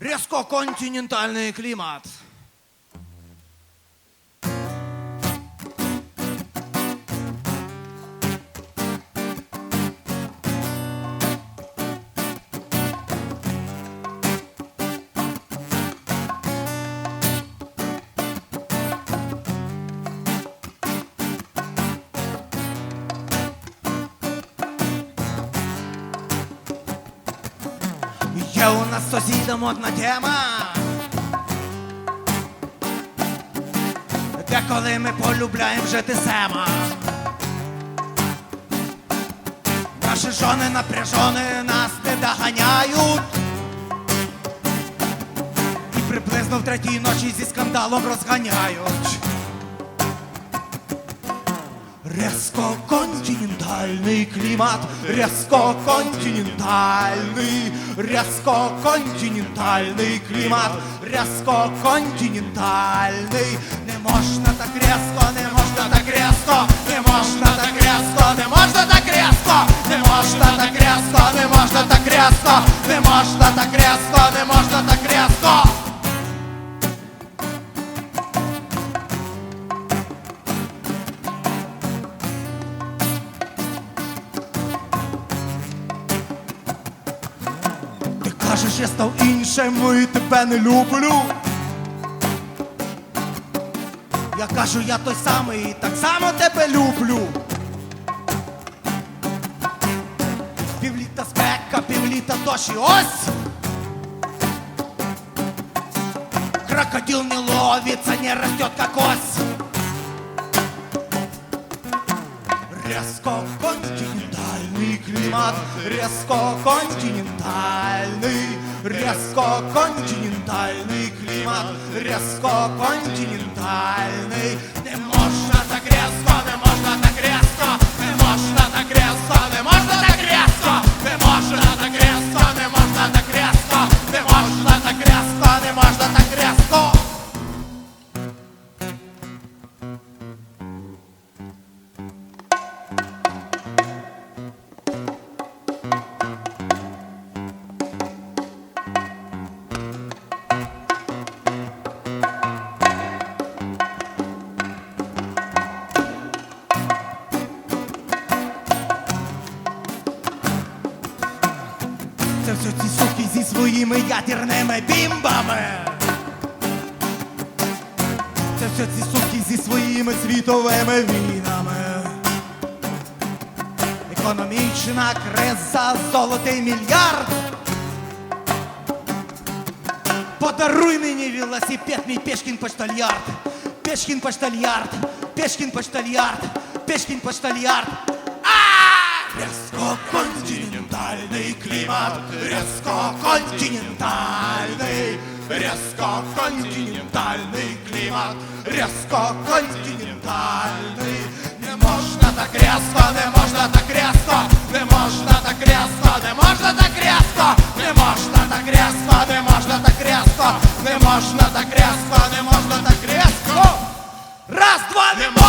Різко континентальний клімат. У нас сусіда модна тема. Де коли ми полюбляємо жити сема. Наші жони напряжони нас не доганяють. І приблизно в третій ночі зі скандалом розганяють. Резко континентальний клімат, резко континентальний, резко континентальний клімат, резко континентальний. Не можна так резко, не можна так резко, не можна так резко, не можна так резко, не можна так резко, не можна так резко, не можна так резко, Ти кажеш, я став іншим і тебе не люблю. Я кажу, я той самий і так само тебе люблю. Півліта спека, півліта дощ і ось. Крокодил не ловится, не растет как ось. Резко континентальный климат, резко континентальный, резко континентальный климат, резко континентальный. Це все ці суки зі своїми ядерними бімбами. Це все ці суки зі своїми світовими війнами. Економічна криза, золотий мільярд. Подаруй мені велосипед, мій Пешкін поштальярд. Пешкін поштальярд, Пешкін поштальярд, Пешкін поштальярд. Резко континентальный климат, резко континентальный, резко континентальный климат, резко континентальный. Не можна так резко, не можна так резко, не можна так резко, не можна так резко, не можна так резко, не можна так резко, не можна так резко, не можна так резко. Раз, два, не можна так